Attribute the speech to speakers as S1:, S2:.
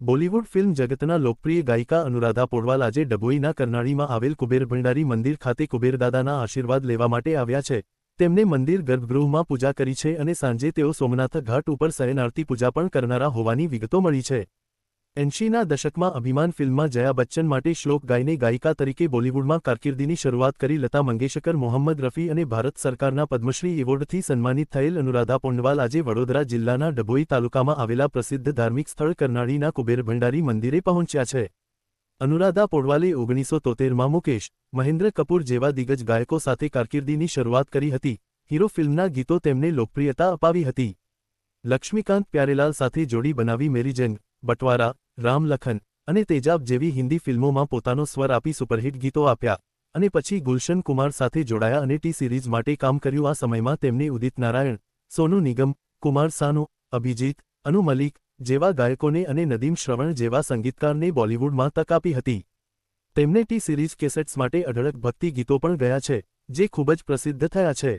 S1: Bollywood film જગતના લોકપ્રિય ગાયિકા અનુરાધા પોડવાલ આજે ડભોઈના કરનાળીમાં આવેલ કુબેર ભંડારી મંદિર ખાતે કુબેરદાદાના આશીર્વાદ લેવા માટે આવ્યા છે. તેમને મંદિર ગર્ભગૃહમાં પૂજા કરી છે અને સાંજે તેઓ સોમનાથ ઘાટ ઉપર શયનાર્થી પૂજા પણ કરનારા હોવાની વિગતો મળી છે. એંશીના દશકમાં અભિમાન ફિલ્મમાં જયા બચ્ચન માટે શ્લોક ગાઈને ગાયિકા તરીકે બોલિવૂડમાં કારકિર્દીની શરૂઆત કરી લતા મંગેશકર, મોહમ્મદ રફી અને ભારત સરકારના પદ્મશ્રી એવોર્ડથી સન્માનિત થયેલ અનુરાધા પોંડવાલ આજે વડોદરા જિલ્લાના ડભોઈ તાલુકામાં આવેલા પ્રસિદ્ધ ધાર્મિક સ્થળ કરનાળીના કુબેર ભંડારી મંદિરે પહોંચ્યા છે. અનુરાધા પોડવાલે ઓગણીસો તોતેરમાં મુકેશ, મહેન્દ્ર કપૂર જેવા દિગ્ગજ ગાયકો સાથે કારકિર્દીની શરૂઆત કરી હતી. હીરો ફિલ્મના ગીતો તેમને લોકપ્રિયતા અપાવી હતી. લક્ષ્મીકાંત પ્યારેલાલ સાથે જોડી બનાવી મેરીજંગ બટવારા, રામ લખન અને તેજાબ જેવી હિન્દી ફિલ્મોમાં પોતાનો સ્વર આપી સુપરહિટ ગીતો આપ્યા અને પછી ગુલશન કુમાર સાથે જોડાયા અને ટી સિરીઝ માટે કામ કર્યું. આ સમયમાં તેમને ઉદિત નારાયણ, સોનુ નિગમ, કુમાર સાનુ, અભિજીત, અનુ મલિક જેવા ગાયકોને અને નદીમ શ્રવણ જેવા સંગીતકારને બોલિવૂડમાં તક આપી હતી. તેમને ટી સિરીઝ કેસેટ્સ માટે અઢળક ભક્તિ ગીતો પણ ગયા છે, જે ખૂબ જ પ્રસિદ્ધ થયા છે.